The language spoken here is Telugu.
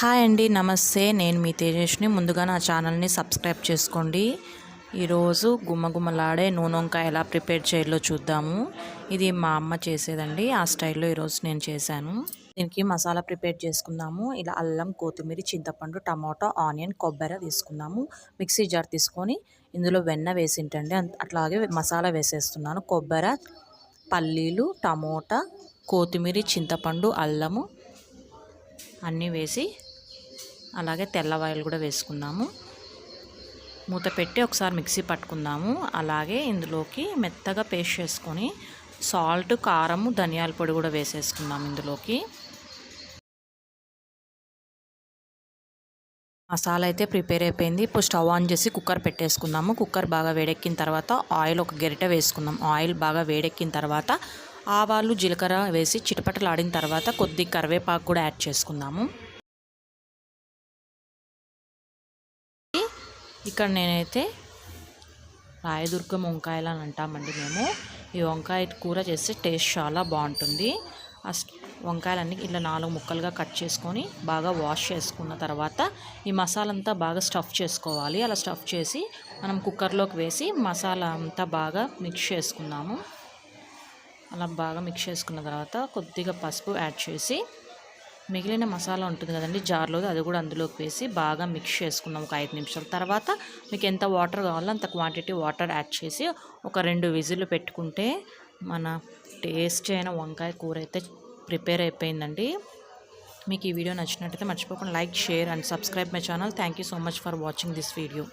హాయ్ అండి నమస్తే. నేను మీ తేజస్ని ముందుగా నా ఛానల్ని సబ్స్క్రైబ్ చేసుకోండి. ఈరోజు గుమ్మగుమ్మలాడే నూనె వంకాయ ఎలా ప్రిపేర్ చేయాలో చూద్దాము. ఇది మా అమ్మ చేసేదండి. ఆ స్టైల్లో ఈరోజు నేను చేశాను. దీనికి మసాలా ప్రిపేర్ చేసుకుందాము. ఇలా అల్లం కొత్తిమీర చింతపండు టమాటో ఆనియన్ కొబ్బరి తీసుకుందాము. మిక్సీ జార్ తీసుకొని ఇందులో వెన్న వేసింటండి. అట్లాగే మసాలా వేసేస్తున్నాను. కొబ్బరి పల్లీలు టమోటా కొత్తిమీర చింతపండు అల్లము అన్నీ వేసి అలాగే తెల్లవాయలు కూడా వేసుకుందాము. మూత పెట్టి ఒకసారి మిక్సీ పట్టుకుందాము. అలాగే ఇందులోకి మెత్తగా పేస్ట్ చేసుకొని సాల్ట్ కారం ధనియాల పొడి కూడా వేసేసుకుందాం ఇందులోకి. మసాలా అయితే ప్రిపేర్ అయిపోయింది. ఇప్పుడు స్టవ్ ఆన్ చేసి కుక్కర్ పెట్టేసుకుందాము. కుక్కర్ బాగా వేడెక్కిన తర్వాత ఆయిల్ ఒక గరిట వేసుకుందాం. ఆయిల్ బాగా వేడెక్కిన తర్వాత ఆవాలు జీలకర్ర వేసి చిటపటలాడిన తర్వాత కొద్ది కరివేపాకు కూడా యాడ్ చేసుకుందాము. ఇక్కడ నేనైతే రాయదుర్గం వంకాయలు అని అంటామండి మేము. ఈ వంకాయ కూర చేస్తే టేస్ట్ చాలా బాగుంటుంది. ఆ వంకాయలన్నీ ఇలా నాలుగు ముక్కలుగా కట్ చేసుకొని బాగా వాష్ చేసుకున్న తర్వాత ఈ మసాలా అంతా బాగా స్టఫ్ చేసుకోవాలి. అలా స్టఫ్ చేసి మనం కుక్కర్లోకి వేసి మసాలా అంతా బాగా మిక్స్ చేసుకున్నాము. అలా బాగా మిక్స్ చేసుకున్న తర్వాత కొద్దిగా పసుపు యాడ్ చేసి మిగిలిన మసాలా ఉంటుంది కదండి జార్లో అది కూడా అందులోకి వేసి బాగా మిక్స్ చేసుకున్నాం ఒక ఐదు నిమిషాల తర్వాత. మీకు ఎంత వాటర్ కావాలో అంత క్వాంటిటీ వాటర్ యాడ్ చేసి ఒక రెండు విజిల్లు పెట్టుకుంటే మన టేస్ట్ అయిన వంకాయ కూర అయితే ప్రిపేర్ అయిపోయిందండి. మీకు ఈ వీడియో నచ్చినట్టయితే మర్చిపోకుండా like share and subscribe my channel. Thank you so much for watching this video